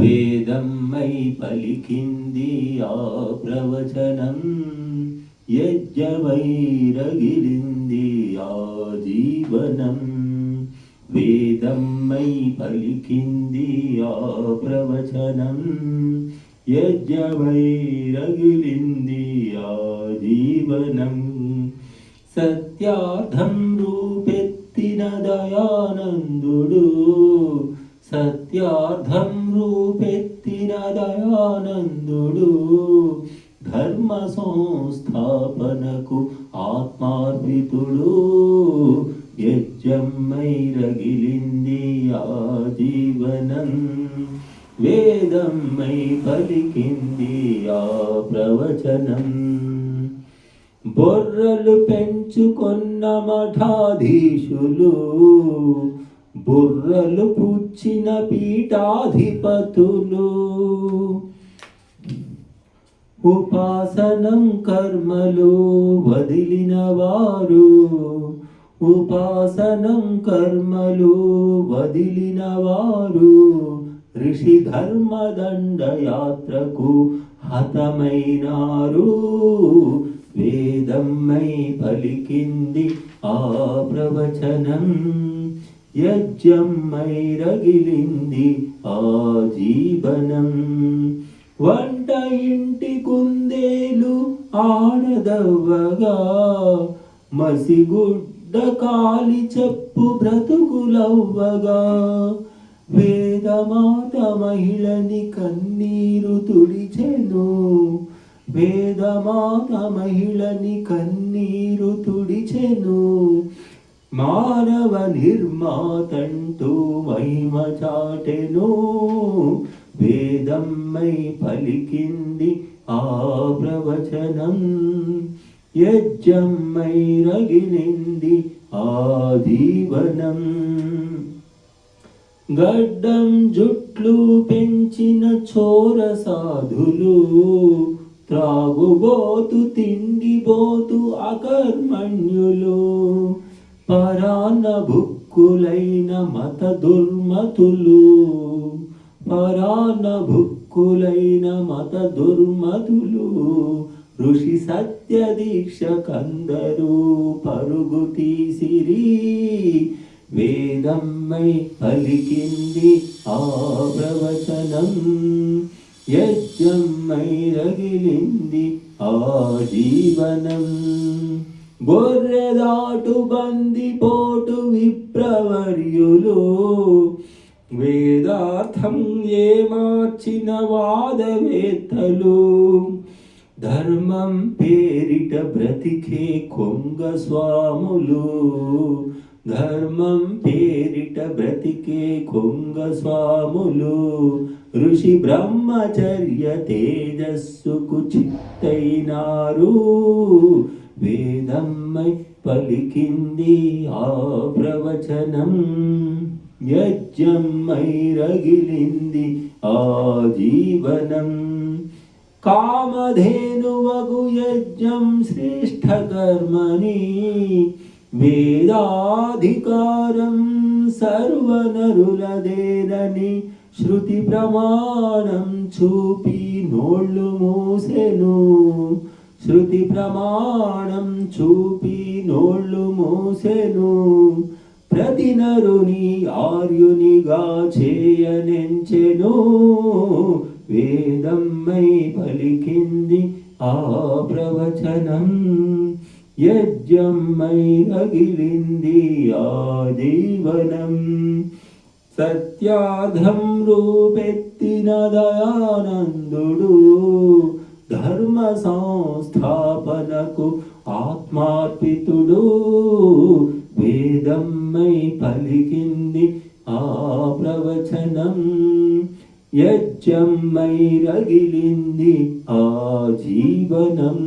వేదమ్మై పలికింది ఆ ప్రవచనం యజ్ఞమై రగిలింది ఆ జీవనం. వేదమ్మై పలికింది ఆ ప్రవచనం యజ్ఞమై రగిలింది ఆ జీవనం. సత్యార్థం రూపెత్తిన దయానందుడు సత్యార్థం రూపెత్తిన దయానందుడు. ధర్మ సంస్థాపనకు ఆత్మార్పితుడు. యజ్ఞమై రగిలింది ఆ జీవనం. వేదమ్మై పలికింది ఆ ప్రవచనం. బొర్రలు పెంచుకొన్న మఠాధీశులు. బుర్రలు పుచ్చిన పీఠాధిపతులు. ఉపాసనం కర్మలు వదిలిన వారు. ఉపాసనం కర్మలు వదిలిన వారు. ఋషి ధర్మదండ యాత్రకు హతమైనారు వేదమ్మై పలికింది ఆ ప్రవచనం. యజ్జమ్మైరగిలింది ఆ జీవనం. వంట ఇంటి కుందేలు ఆడదవ్వగా మసిగుడ్డ కాలి చెప్పు బ్రతుకులవ్వగా. వేదమాత మహిళని కన్నీరు తుడిచెను వేదమాత మహిళని కన్నీరు మానవ నిర్మాతంటూ మహిమ చాటెను. వేదమ్మై పలికింది ఆ ప్రవచనం. యజ్జమ్మై రగిలింది ఆ జీవనం గడ్డం జుట్లు పెంచిన చోర సాధులు. త్రాగుబోతు తిండిబోతు అకర్మణ్యులు. పరాన భుక్కులైన మత దుర్మతులు పరాన భుక్కులైన మత దుర్మతులు ఋషి సత్య దీక్ష కందరు పరుగు తీసిరి. వేదమ్మై పలికింది ఆ ప్రవచనం యజ్ఞమ్మై రగిలింది ఆ జీవనం. గొర్రెదాటు బందిపోటు విప్రవర్యులు. వేదార్థం ఏమార్చిన వాదవేత్తలు? ధర్మం పేరిట బ్రతికే కొంగ స్వాములు. ధర్మం పేరిట బ్రతికే కొంగ స్వాములు. ఋషి బ్రహ్మచర్య తేజస్సుకు చిత్తైనారు. వేదమ్మై పలికింది ఆ ప్రవచనం యజ్ఞమ్మై రగిలింది ఆ జీవనం. కామధేనువగు యజ్ఞం శ్రేష్ఠ కర్మని వేదాధికారం సర్వనరులదేనని శృతి ప్రమాణం చూపి నోళ్ళు మూసెను. శృతి ప్రమాణం చూపి నోళ్ళు మూసెను. ప్రతి నరుని ఆర్యునిగా చేయనెంచెను. వేదమ్మై పలికింది ఆ ప్రవచనం. యజ్ఞమ్మై రగిలింది ఆ జీవనం సత్యాధం రూపెత్తిన దయానందుడు. ధర్మ సంస్థాపనకు ఆత్మార్పితుడు. వేదమ్మై పలికింది ఆ ప్రవచనం. యజ్ఞమ్మై రగిలింది ఆ జీవనం.